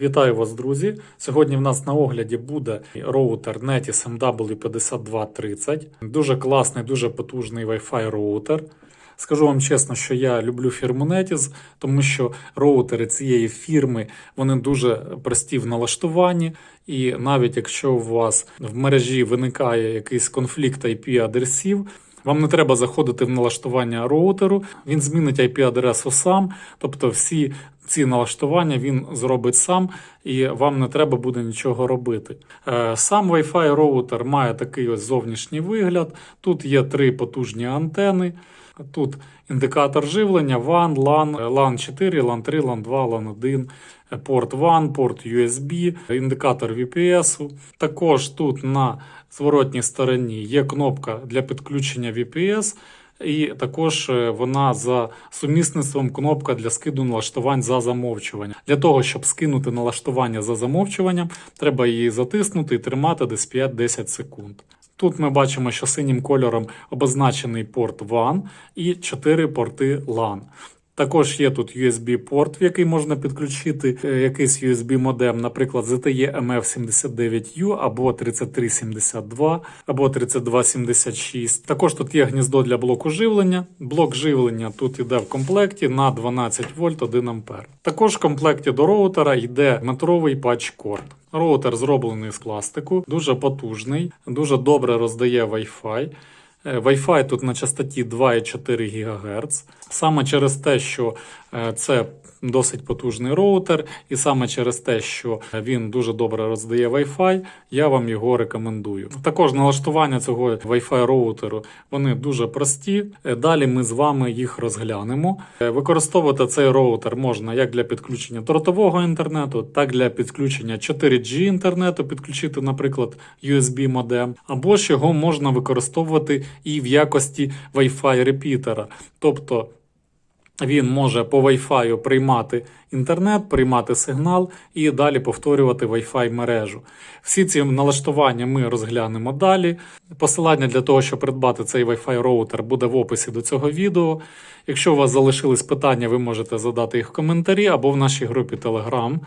Вітаю вас, друзі! Сьогодні в нас на огляді буде роутер Netis MW5230. Дуже класний, дуже потужний Wi-Fi роутер. Скажу вам чесно, що я люблю фірму Netis, тому що роутери цієї фірми вони дуже прості в налаштуванні. І навіть якщо у вас в мережі виникає якийсь конфлікт IP-адресів, вам не треба заходити в налаштування роутеру, він змінить IP-адресу сам, тобто всі ці налаштування він зробить сам, і вам не треба буде нічого робити. Е, Сам Wi-Fi роутер має такий ось зовнішній вигляд. Тут є три потужні антени. Тут індикатор живлення, WAN, LAN, LAN 4, LAN 3, LAN 2, LAN 1, порт WAN, порт USB, індикатор VPS. Також тут на зворотній стороні є кнопка для підключення VPS. І також е, вона за сумісництвом кнопка для скиду налаштувань за замовчування. Для того, щоб скинути налаштування за замовчуванням, треба її затиснути і тримати десь 5-10 секунд. Тут ми бачимо, що синім кольором обозначений порт WAN і 4 порти LAN. Також є тут USB-порт, в який можна підключити е, якийсь USB-модем, наприклад, ZTE MF79U або 3372 або 3276. Також тут є гніздо для блоку живлення. Блок живлення тут йде в комплекті на 12 вольт 1 ампер. Також в комплекті до роутера йде метровий патч-корд. Роутер зроблений з пластику, дуже потужний, дуже добре роздає Wi-Fi. Е, Wi-Fi тут на частоті 2,4 ГГц. Саме через те, що е, це досить потужний роутер, і саме через те, що він дуже добре роздає Wi-Fi, я вам його рекомендую. Також налаштування цього Wi-Fi роутеру вони дуже прості. Далі ми з вами їх розглянемо. Е, Використовувати цей роутер можна як для підключення дротового інтернету, так для підключення 4G інтернету, підключити, наприклад, USB модем, або ж його можна використовувати і в якості Wi-Fi репітера. Тобто він може по Wi-Fi приймати інтернет, приймати сигнал і далі повторювати Wi-Fi мережу. Всі ці налаштування ми розглянемо далі. Посилання для того, щоб придбати цей Wi-Fi роутер, буде в описі до цього відео. Якщо у вас залишились питання, ви можете задати їх в коментарі або в нашій групі Telegram.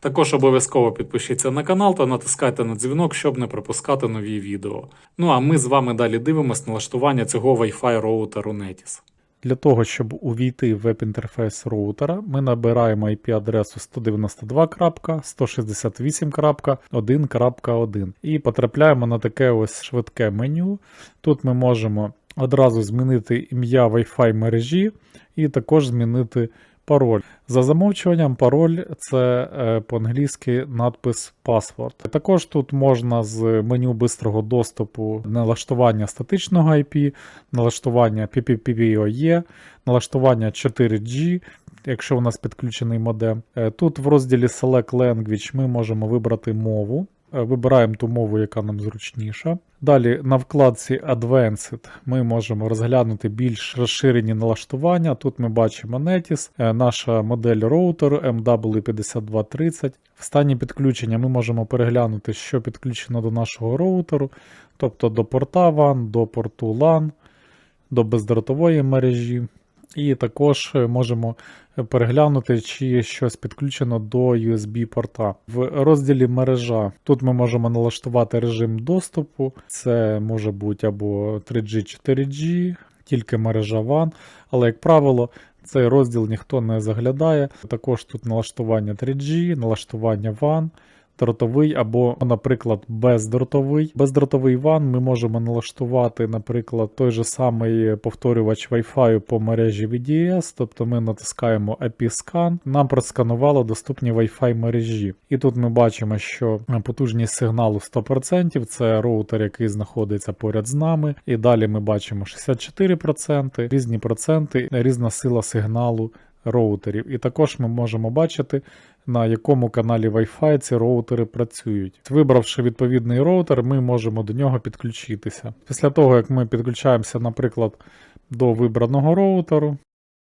Також обов'язково підпишіться на канал та натискайте на дзвінок, щоб не пропускати нові відео. Ну а ми з вами далі дивимось налаштування цього Wi-Fi роутеру Netis. Для того, щоб увійти в веб-інтерфейс роутера, ми набираємо IP-адресу 192.168.1.1 і потрапляємо на таке ось швидке меню. Тут ми можемо одразу змінити ім'я Wi-Fi мережі і також змінити пароль. За замовчуванням, пароль це е, по-англійськи надпис Password. Також тут можна з меню бистрого доступу налаштування статичного IP, налаштування PPPoE, налаштування 4G. Якщо у нас підключений модем. Е, Тут в розділі Select Language ми можемо вибрати мову. Е, Вибираємо ту мову, яка нам зручніша. Далі на вкладці Advanced ми можемо розглянути більш розширені налаштування. Тут ми бачимо Netis, е, наша модель роутеру MW5230. В стані підключення ми можемо переглянути, що підключено до нашого роутеру, тобто до порта WAN, до порту LAN, до бездротової мережі. І також е, можемо переглянути, чи щось підключено до USB-порта. В розділі мережа тут ми можемо налаштувати режим доступу. Це може бути або 3G, 4G, тільки мережа WAN, але, як правило, цей розділ ніхто не заглядає. Також тут налаштування 3G, налаштування WAN. Дротовий або, наприклад, бездротовий. Бездротовий WAN ми можемо налаштувати, наприклад, той же самий повторювач Wi-Fi по мережі VDS, тобто ми натискаємо API-Scan, нам просканувало доступні Wi-Fi мережі. І тут ми бачимо, що потужність сигналу 100%, це роутер, який знаходиться поряд з нами. І далі ми бачимо 64%, різні проценти, різна сила сигналу роутерів. І також ми можемо бачити, на якому каналі Wi-Fi ці роутери працюють. Вибравши відповідний роутер, ми можемо до нього підключитися. Після того, як ми підключаємося, наприклад, до вибраного роутеру,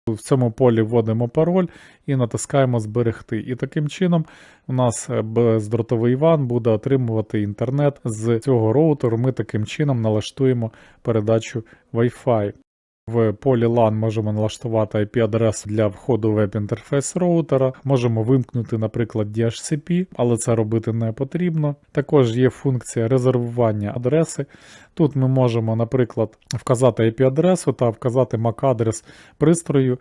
в цьому полі вводимо пароль і натискаємо Зберегти. І таким чином у нас бездротовий WAN буде отримувати інтернет з цього роутеру. Ми таким чином налаштуємо передачу Wi-Fi. В полі LAN можемо налаштувати IP-адресу для входу веб-інтерфейс роутера. Можемо вимкнути, наприклад, DHCP, але це робити не потрібно. Також є функція резервування адреси. Тут ми можемо, наприклад, вказати IP-адресу та вказати MAC-адрес пристрою,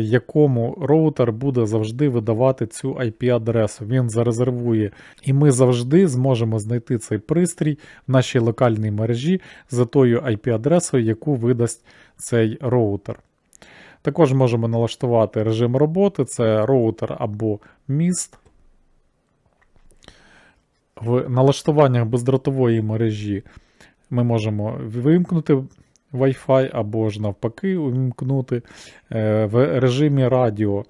якому роутер буде завжди видавати цю IP-адресу. Він зарезервує, і ми завжди зможемо знайти цей пристрій в нашій локальній мережі за тою IP-адресою, яку видасть цей роутер. Також можемо налаштувати режим роботи, це роутер або міст. В налаштуваннях бездротової мережі ми можемо вимкнути Wi-Fi або ж навпаки увімкнути. Е, В режимі радіо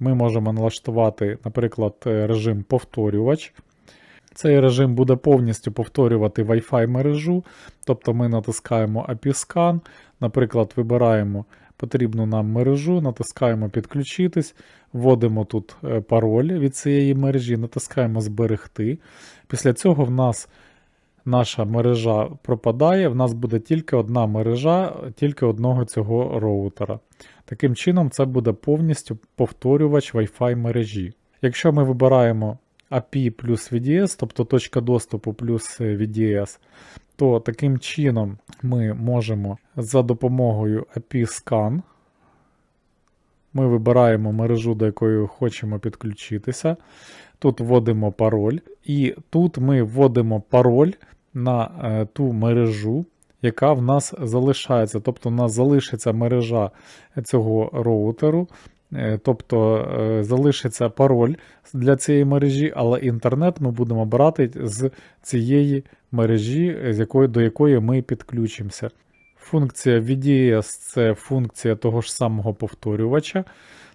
ми можемо налаштувати, наприклад, е, режим повторювач. Цей режим буде повністю повторювати Wi-Fi мережу, тобто ми натискаємо API-Scan, наприклад, вибираємо потрібну нам мережу, натискаємо підключитись, вводимо тут е, пароль від цієї мережі, натискаємо зберегти. Після цього в нас наша мережа пропадає, в нас буде тільки одна мережа, тільки одного цього роутера. Таким чином, це буде повністю повторювач Wi-Fi мережі. Якщо ми вибираємо API плюс VDS, тобто точка доступу плюс е, VDS, то таким чином ми можемо за допомогою API Scan. Ми вибираємо мережу, до якої хочемо підключитися. Тут вводимо пароль, і тут ми вводимо пароль на е, ту мережу, яка в нас залишається. Тобто, у нас залишиться мережа цього роутеру, е, тобто е, залишиться пароль для цієї мережі, але інтернет ми будемо брати з цієї мережі, до якої ми підключимося. Функція VDS це функція того ж самого повторювача.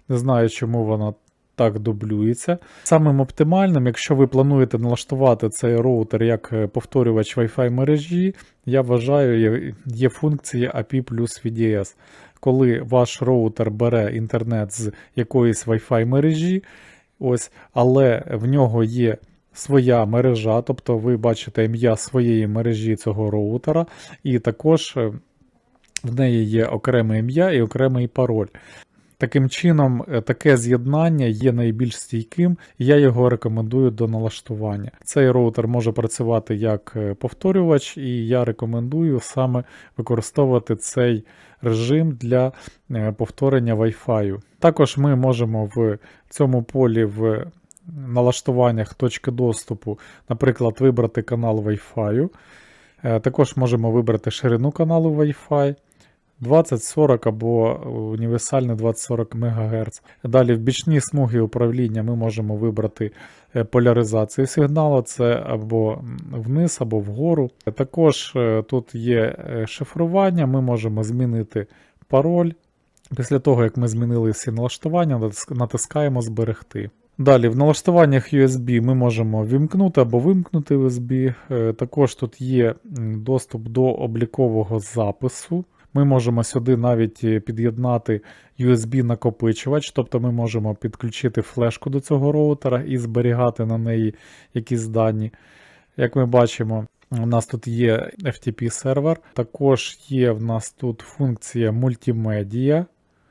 Не знаю, чому вона так дублюється. Самим оптимальним, якщо ви плануєте налаштувати цей роутер як е, повторювач Wi-Fi мережі, я вважаю, є, функція API плюс VDS. Коли ваш роутер бере інтернет з якоїсь Wi-Fi мережі, ось, але в нього є своя мережа, тобто ви бачите ім'я своєї мережі цього роутера, і також е, в неї є окреме ім'я і окремий пароль. Таким чином, е, таке з'єднання є найбільш стійким, і я його рекомендую до налаштування. Цей роутер може працювати як е, повторювач, і я рекомендую саме використовувати цей режим для е, повторення Wi-Fi. Також ми можемо в цьому полі в налаштуваннях точки доступу, наприклад, вибрати канал Wi-Fi. Також можемо вибрати ширину каналу Wi-Fi. 2040 або універсальне 2040 МГц. Далі в бічній смуги управління ми можемо вибрати е, поляризацію сигналу, це або вниз, або вгору. Також е, тут є е, шифрування, ми можемо змінити пароль. Після того, як ми змінили всі налаштування, натискаємо Зберегти. Далі, в налаштуваннях USB ми можемо вімкнути або вимкнути USB. Також тут є доступ до облікового запису. Ми можемо сюди навіть е, під'єднати USB-накопичувач, тобто ми можемо підключити флешку до цього роутера і зберігати на неї якісь дані. Як ми бачимо, у нас тут є FTP сервер, також є в нас тут функція мультимедіа.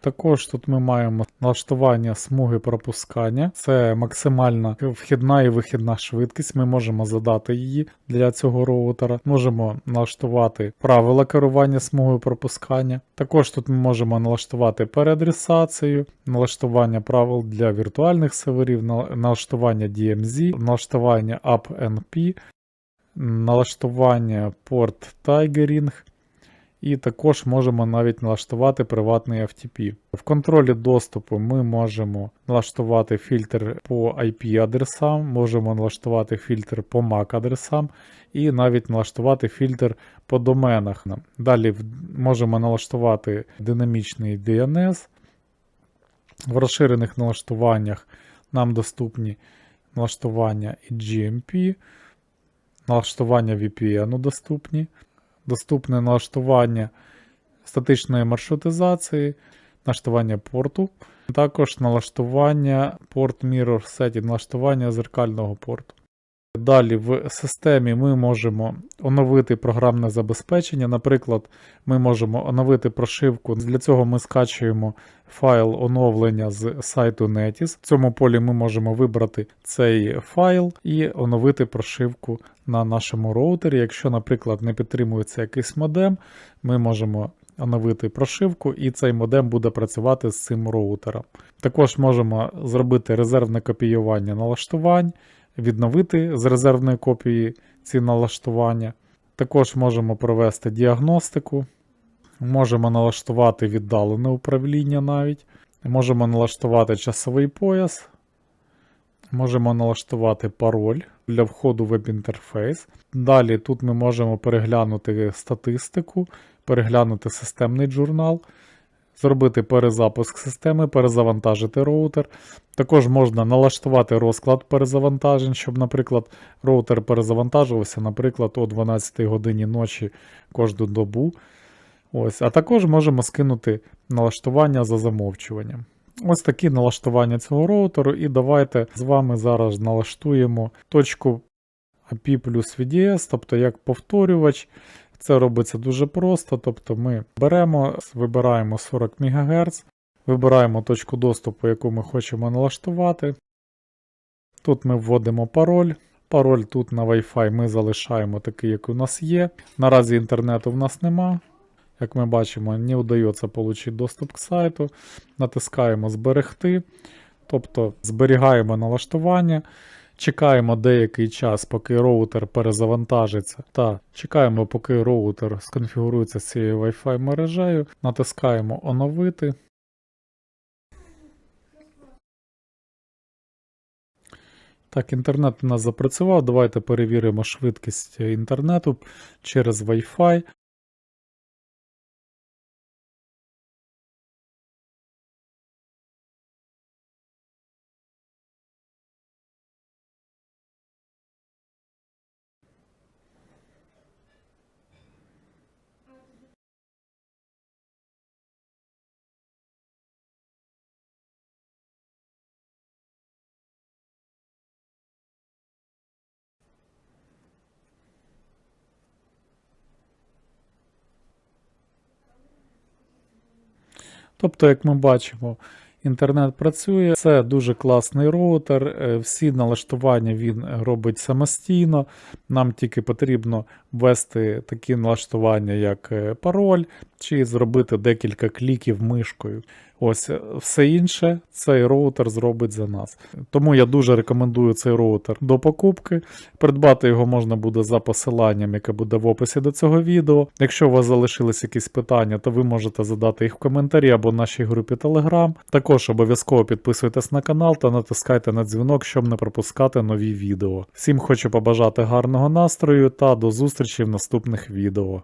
Також тут ми маємо налаштування смуги пропускання. Це максимальна вхідна і вихідна швидкість. Ми можемо задати її для цього роутера. Можемо налаштувати правила керування смугою пропускання. Також тут ми можемо налаштувати переадресацію, налаштування правил для віртуальних серверів, налаштування DMZ, налаштування UpNP, налаштування порт Tigering. І також можемо навіть налаштувати приватний FTP. В контролі доступу ми можемо налаштувати фільтр по IP-адресам, можемо налаштувати фільтр по MAC-адресам і навіть налаштувати фільтр по доменах. Далі можемо налаштувати динамічний DNS. В розширених налаштуваннях нам доступні налаштування GMP, налаштування VPN доступні доступне налаштування статичної маршрутизації, налаштування порту, також налаштування порт Mirror Setting, налаштування зеркального порту. Далі в системі ми можемо оновити програмне забезпечення. Наприклад, ми можемо оновити прошивку. Для цього ми скачуємо файл оновлення з сайту Netis. В цьому полі ми можемо вибрати цей файл і оновити прошивку на нашому роутері. Якщо, наприклад, не підтримується якийсь модем, ми можемо оновити прошивку, і цей модем буде працювати з цим роутером. Також можемо зробити резервне копіювання налаштувань, відновити з резервної копії ці налаштування. Також можемо провести діагностику, можемо налаштувати віддалене управління навіть, можемо налаштувати часовий пояс, можемо налаштувати пароль для входу в веб-інтерфейс. Далі тут ми можемо переглянути статистику, переглянути системний журнал, зробити перезапуск системи, перезавантажити роутер. Також можна налаштувати розклад перезавантажень, щоб, наприклад, роутер перезавантажувався, наприклад, о 12 годині ночі кожну добу. Ось, А також можемо скинути налаштування за замовчуванням. Ось такі налаштування цього роутеру. І давайте з вами зараз налаштуємо точку API плюс VDS, тобто як повторювач. Це робиться дуже просто. Тобто ми беремо, вибираємо 40 МГц, вибираємо точку доступу, яку ми хочемо налаштувати. Тут ми вводимо пароль. Пароль тут на Wi-Fi ми залишаємо такий, як у нас є. Наразі інтернету в нас нема. Як ми бачимо, не вдається отримати доступ к сайту. Натискаємо Зберегти, тобто зберігаємо налаштування. Чекаємо деякий час, поки роутер перезавантажиться, та чекаємо, поки роутер сконфігурується з цією Wi-Fi мережею. Натискаємо Оновити. Так, інтернет у нас запрацював. Давайте перевіримо швидкість інтернету через Wi-Fi. Тобто, як ми бачимо, інтернет працює, це дуже класний роутер, е, всі налаштування він робить самостійно. Нам тільки потрібно ввести такі налаштування, як е, пароль, чи зробити декілька кліків мишкою. Ось е, все інше цей роутер зробить за нас. Тому я дуже рекомендую цей роутер до покупки. Придбати його можна буде за посиланням, яке буде в описі до цього відео. Якщо у вас залишились якісь питання, то ви можете задати їх в коментарі або в нашій групі Telegram. Також обов'язково підписуйтесь на канал та натискайте на дзвінок, щоб не пропускати нові відео. Всім хочу побажати гарного настрою та до зустрічі в наступних відео.